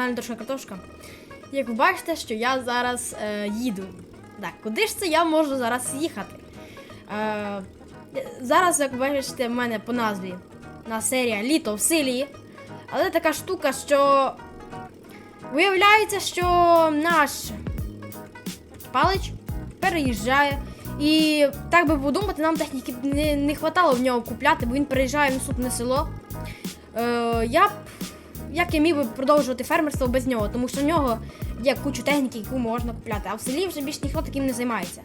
Каналі Трошка Картошка. Як ви бачите, що я зараз е, їду. Так, куди ж це я можу зараз їхати? Е, зараз, як ви бачите, в мене по назві на серія Літо в селі. Але така штука, що виявляється, що наш палич переїжджає. І так би подумати, нам техніки не, не хватало в нього купляти, бо він переїжджає в наступне село. Е, я б як я міг би продовжувати фермерство без нього, тому що в нього є кучу техніки, яку можна купляти, а в селі вже більш ніхто таким не займається.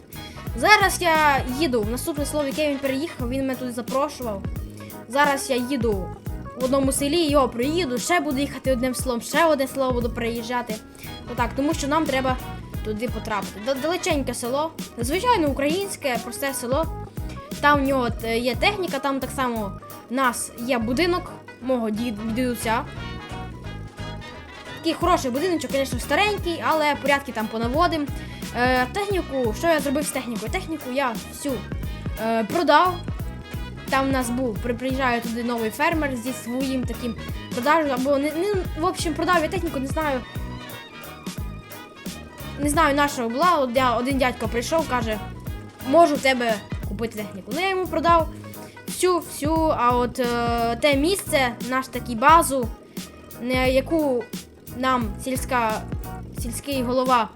Зараз я їду в наступне село, в яке він переїхав, він мене туди запрошував. Зараз я їду в одному селі, його проїду, ще буду їхати одним селом, ще одне село буду переїжджати. Отак, тому що нам треба туди потрапити. Далеченьке село, звичайно, українське, просте село. Там в нього е, є техніка, там так само в нас є будинок мого дід- дідуся. Такий хороший будиночок, звісно, старенький, але порядки там понаводим. Е, техніку, що я зробив з технікою? Техніку я всю е, продав. Там в нас був, при- приїжджає туди новий фермер зі своїм таким продажем, або не, не, в общем, продав я техніку, не знаю. Не знаю нашого була. Я, один дядько прийшов, каже, можу в тебе купити техніку. Ну я йому продав всю, всю, а от е, те місце, наш такий базу, яку нам сільська, сільський голова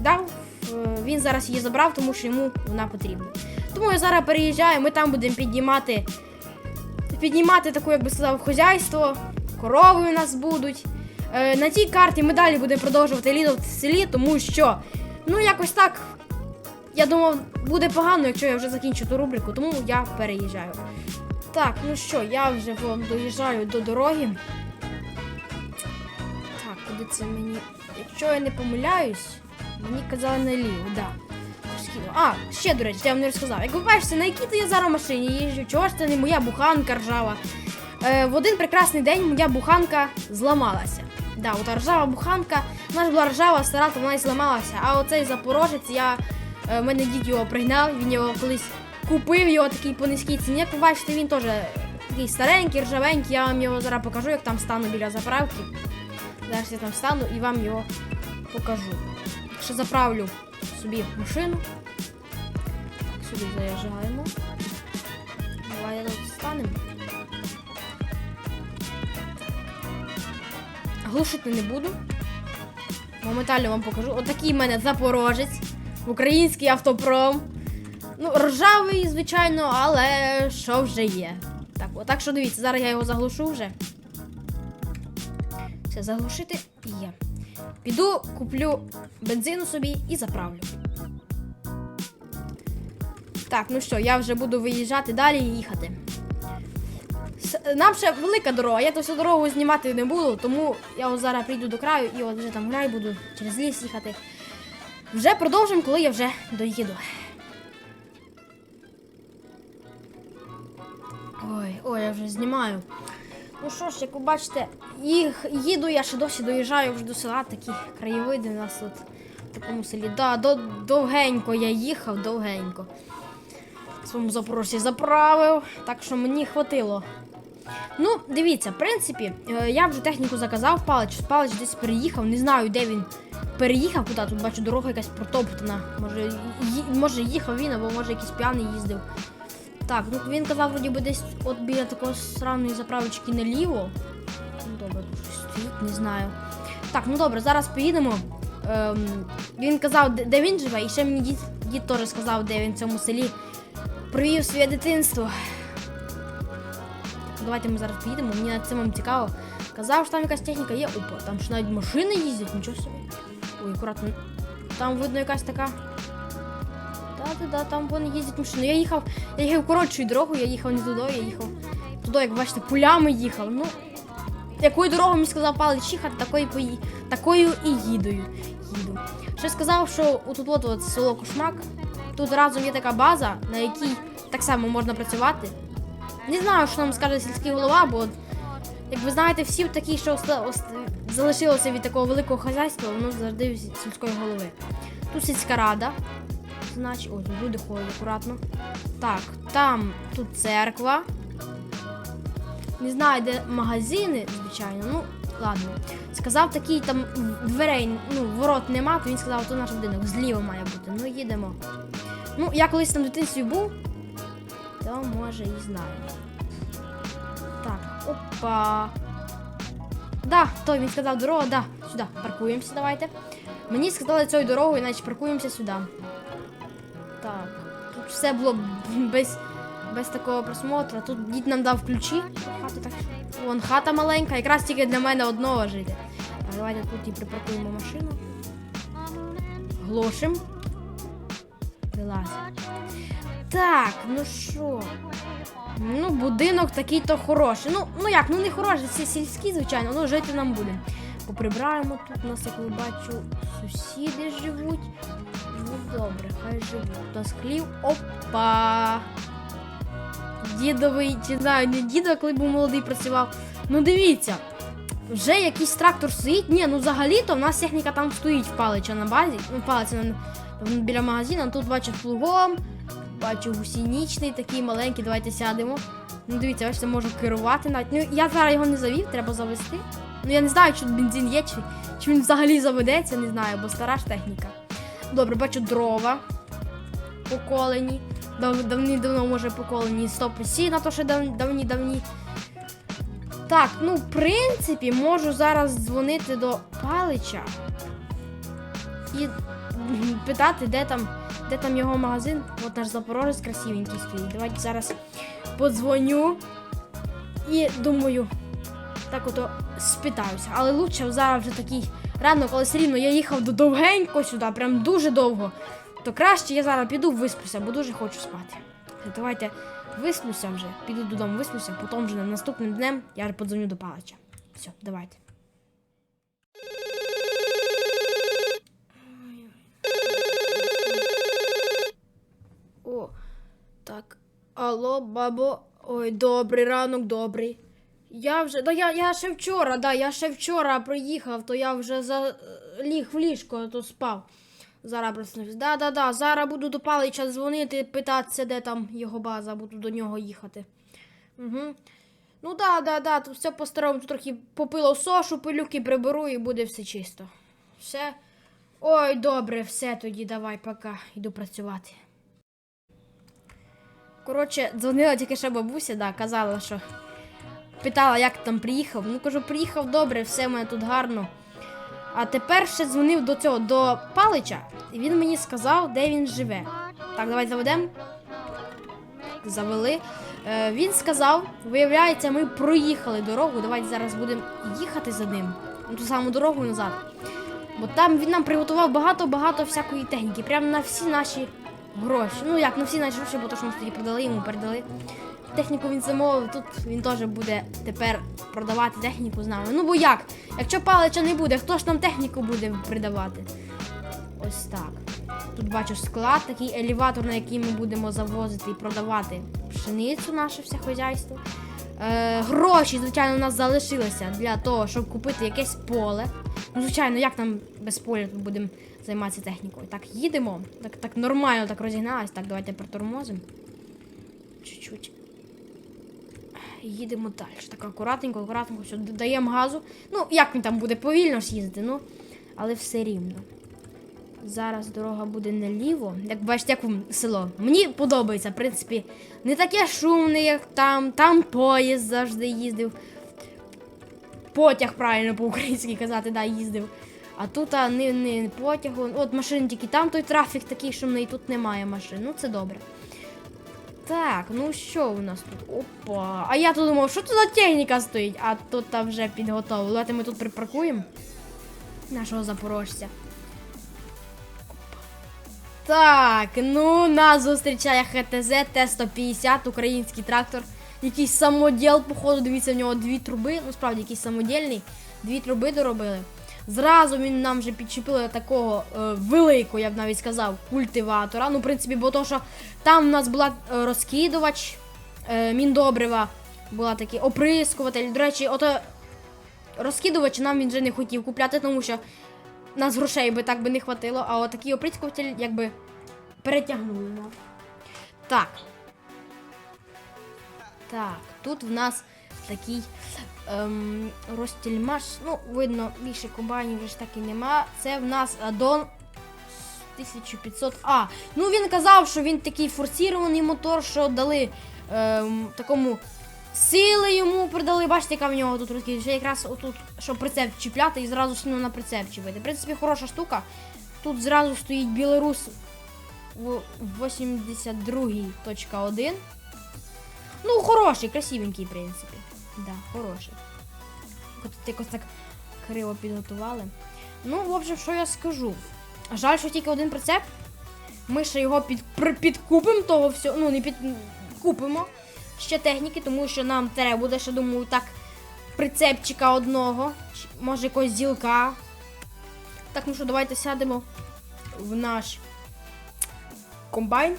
дав, е, він зараз її забрав, тому що йому вона потрібна. Тому я зараз переїжджаю, ми там будемо піднімати, піднімати таку, як би сказав, хозяйство, корови у нас будуть. Е, на тій карті ми далі будемо продовжувати літо в селі, тому що, ну якось так. Я думав, буде погано, якщо я вже закінчу ту рубрику, тому я переїжджаю. Так, ну що, я вже доїжджаю до дороги. Куди це мені. Якщо я не помиляюсь, мені казали наліво, да. А, ще, до речі, я вам не розказав. Як ви бачите, на якій то я зараз машині їжджу, чого ж це не моя буханка ржава. Е, в один прекрасний день моя буханка зламалася. Да, от ржава буханка, вона ж була ржава, стара, то вона і зламалася. А оцей запорожець, я, е, мене дід його пригнав, він його колись купив його такий по низькій ціні. Як ви бачите, він теж такий старенький, ржавенький. Я вам його зараз покажу, як там стану біля заправки. Зараз я там стану і вам його покажу. Якщо заправлю собі машину. Так, сюди заїжджаємо. Давай тут станемо. Глушити не буду. Моментально вам покажу. Отакий в мене запорожець. Український автопром. Ну, ржавий, звичайно, але що вже є. Так, отак що дивіться, зараз я його заглушу вже. Все, заглушити є. Піду, куплю бензину собі і заправлю. Так, ну що, я вже буду виїжджати далі і їхати. Нам ще велика дорога, я ту всю дорогу знімати не буду, тому я зараз прийду до краю і от вже там гуляю, буду через ліс їхати. Вже продовжимо, коли я вже доїду. Ой, ой, я вже знімаю. Ну що ж, як ви бачите, їх, їду, я ще досі доїжджаю вже до села, такі краєвиди у нас тут в такому селі. Да, до, довгенько я їхав, довгенько. В своєму запорожці заправив, так що мені хватило. Ну, дивіться, в принципі, е, я вже техніку заказав, палич, палич десь переїхав, не знаю, де він переїхав, куди тут бачу, дорога якась протоптана. Може, може їхав він, або може якийсь п'яний їздив. Так, ну він казав, вроді би десь от біля такої сраної заправочки наліво. Ну добре, стоїть, не знаю. Так, ну добре, зараз поїдемо. Ем, він казав, де, де він живе, і ще мені дід, дід теж сказав, де він в цьому селі провів своє дитинство. Давайте ми зараз поїдемо, мені над цим цікаво. Казав, що там якась техніка є. Опа, там що навіть машини їздять, нічого собі. Ой, акуратно. Там видно якась така. Да-да-да, там вони їздять машини. Я їхав, я їхав коротшою дорогою, я їхав не туди, я їхав туди, як бачите, полями їхав. Ну, якою дорогою мені сказав палець їхати, такою, пої... такою і їдою. їду. Ще сказав, що отут от, от село Кошмак, тут разом є така база, на якій так само можна працювати. Не знаю, що нам скаже сільський голова, бо, як ви знаєте, всі такі, що залишилося від такого великого хазяйства, воно завжди сільської голови. Тут сільська рада, ой, тут люди ходять акуратно. Так, там тут церква. Не знаю, де магазини, звичайно. Ну, ладно. Сказав такий там дверей, ну, ворот нема, то він сказав, то наш будинок зліва має бути. Ну, їдемо. Ну, я колись там дитинстві був, то може і знаю. Так, опа. Да, то він сказав дорога, да, сюди. Паркуємося, давайте. Мені сказали цією дорогою, значить паркуємося сюди. Так, тут все було без, без такого просмотру. Тут дід нам дав ключі. Так. Вон хата маленька, якраз тільки для мене одного жити. Давайте тут і припаркуємо машину. Глошим. Вилазь. Так, ну що? Ну, будинок такий то хороший. Ну, ну як, ну не хороший, це сільський, звичайно, ну жити нам буде. Поприбираємо тут, у нас, як ви бачу, сусіди живуть. Добре, хай живуть. Нас. Опа! Дідовий, чи знаю, не дідо, коли був молодий працював. Ну дивіться, вже якийсь трактор стоїть. Ні, ну взагалі-то в нас техніка там стоїть в палича на базі. Ну, палиця біля магазину, тут бачу плугом, бачу гусінічний, такий маленький, давайте сядемо. Ну дивіться, бачите, можу керувати навіть. Ну я зараз його не завів, треба завести. Ну я не знаю, чи тут бензин є, чи, чи він взагалі заведеться, не знаю, бо стара ж техніка. Добре, бачу дрова поколені. Давні-давно може поколені стопи сіна, то ще дав, давні-давні. Так, ну в принципі, можу зараз дзвонити до Палича і питати, де там, де там його магазин. От наш Запорожець красивенький стоїть. Давайте зараз подзвоню і думаю, так ото спитаюся. Але лучше зараз вже такий рано, коли все рівно я їхав до довгенько сюди, прям дуже довго. То краще я зараз піду висплюся, бо дуже хочу спати. Давайте висплюся вже, піду додому, висплюся, потім вже наступним днем я подзвоню до Палича. Все, давайте. О, так. Алло, бабо. Ой, добрий ранок, добрий. Я вже. Да я, я ще вчора, да, я ще вчора приїхав, то я вже за ліг в ліжко, то спав. Зараз проснувся. Да, да, да. Зараз буду до Палича дзвонити, питатися, де там його база, буду до нього їхати. Угу. Ну да, да, да, тут все по-старому, тут трохи попило сошу, пилюки приберу і буде все чисто. Все. Ой, добре, все тоді, давай, пока. Йду працювати. Коротше, дзвонила тільки ще бабуся, да, казала, що питала, як там приїхав. Ну кажу, приїхав добре, все в мене тут гарно. А тепер ще дзвонив до цього до Палича, і він мені сказав, де він живе. Так, давай заведемо. Завели. Е, він сказав, виявляється, ми проїхали дорогу. Давайте зараз будемо їхати за ним. На ту саму дорогу назад. Бо там він нам приготував багато-багато всякої техніки. Прямо на всі наші гроші. Ну як на всі наші гроші, бо то, що ми тоді продали, йому передали. Техніку він замовив, тут він теж буде тепер продавати техніку з нами. Ну бо як? Якщо палича не буде, хто ж нам техніку буде придавати? Ось так. Тут бачу склад, такий елеватор, на який ми будемо завозити і продавати пшеницю, наше все хазяйство. Е, гроші, звичайно, у нас залишилися для того, щоб купити якесь поле. Ну, звичайно, як нам без поля будемо займатися технікою? Так, їдемо. Так, так нормально так розігналась. Так, давайте притормозимо. Чуть-чуть. Їдемо далі. Так акуратненько, акуратненько, все, даємо газу. Ну, як він там буде повільно ж їздити, ну, але все рівно. Зараз дорога буде наліво. Як бачите, як село. Мені подобається, в принципі, не таке шумне, як там. Там поїзд завжди їздив. Потяг, правильно по-українськи казати, да, їздив. А тут а, не, не потягу. От машин тільки там той трафік такий шумний, тут немає машин. Ну це добре. Так, ну що у нас тут? Опа. А я тут думав, що тут за техніка стоїть? А тут там вже підготовлено. Давайте ми тут припаркуємо нашого запорожця. Так, ну нас зустрічає ХТЗ Т-150, український трактор. Якийсь самоділ, походу, дивіться, в нього дві труби. Ну, справді, якийсь самодільний. Дві труби доробили. Зразу він нам вже підчепили такого е, великого, я б навіть сказав, культиватора. Ну, в принципі, бо то, що там в нас була е, розкидувач е, міндобрива, була такий оприскуватель. До речі, ото розкидувач нам він вже не хотів купляти, тому що нас грошей би так би не хватило, а отакий оприскуватель якби перетягнули. Так. Так, тут в нас такий ем, розтільмаш. Ну, видно, більше комбайнів вже ж так і нема. Це в нас Адон 1500А. Ну він казав, що він такий форсірований мотор, що дали ем, такому сили йому придали. Бачите, яка в нього тут розкид. Ще якраз отут, щоб прицеп чіпляти і зразу сильно на прицеп чіпити. В принципі, хороша штука. Тут зразу стоїть білорус 82.1. Ну, хороший, красивенький, в принципі. Да, хороший. Тут якось так криво підготували. Ну, в общем, що я скажу. Жаль, що тільки один прицеп. Ми ще його під, підкупимо того всього. Ну, не під купимо ще техніки, тому що нам треба буде, ще думаю, так, прицепчика одного, може якогось зілка. Так, ну що, давайте сядемо в наш комбайн.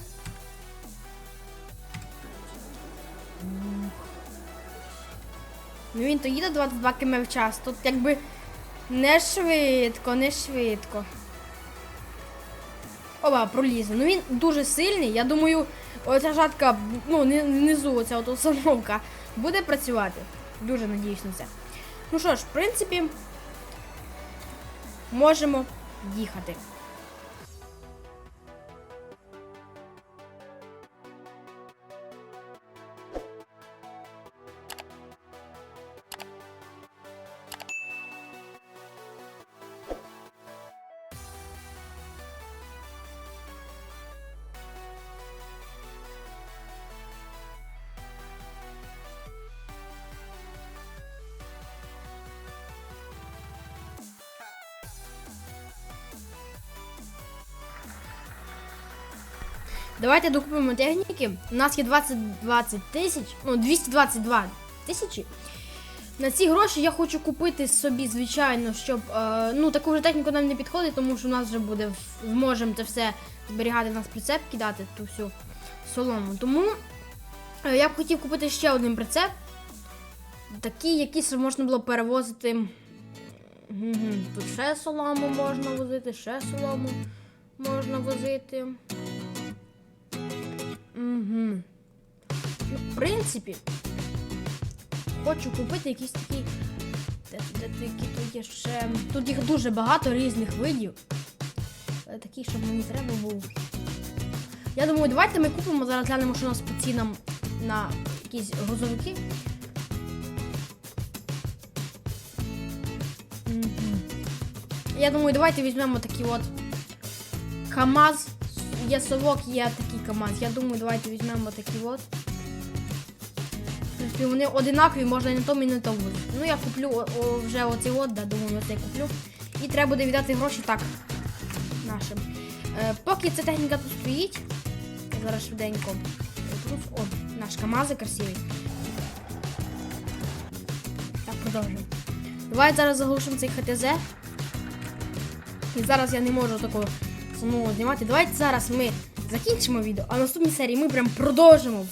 Ну він то їде 22 км в час. Тут якби не швидко, не швидко. Оба, пролізе. Ну він дуже сильний. Я думаю, оця жатка, ну, внизу, оця от установка буде працювати. Дуже надіюсь на це. Ну що ж, в принципі, можемо їхати. Давайте докупимо техніки. У нас є 20 тисяч, ну 222 тисячі. На ці гроші я хочу купити собі, звичайно, щоб е, ну таку вже техніку нам не підходить, тому що у нас вже буде зможемо це все зберігати, в нас прицеп кидати ту всю солому. Тому е, я б хотів купити ще один прицеп. Такий, який можна було перевозити. Тут ще солому можна возити, ще солому можна возити. Угу. Ну, в принципі, хочу купити якісь такі. Де, де, де, то є ще. Тут їх дуже багато різних видів. Такі, щоб мені треба був. Я думаю, давайте ми купимо, зараз глянемо, що у нас по цінам на якісь грузовики. Я думаю, давайте візьмемо такі от КАМАЗ. Є совок, є такий КАМАЗ. Я думаю, давайте візьмемо такі от. В вони одинакові, можна і на тому, і на тому. Ну, я куплю о, о, вже оцей от, да, думаю, оцей куплю. І треба буде віддати гроші так нашим. Е, поки ця техніка тут стоїть, зараз швиденько. О, наш КАМАЗ красивий. Так, продовжуємо. Давай зараз заглушимо цей ХТЗ. І зараз я не можу такого самого знімати. Давайте зараз ми закінчимо відео, а наступній серії ми прям продовжимо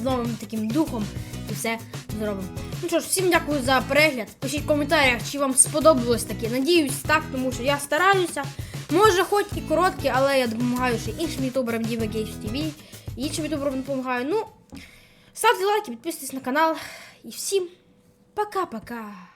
з новим таким духом і все зробимо. Ну що ж, всім дякую за перегляд. Пишіть в коментарях, чи вам сподобалось таке. Надіюсь, так, тому що я стараюся. Може, хоч і короткі, але я допомагаю ще іншим ютуберам Games TV. І іншим ютуберам допомагаю. Ну, ставте лайки, підписуйтесь на канал. І всім пока-пока.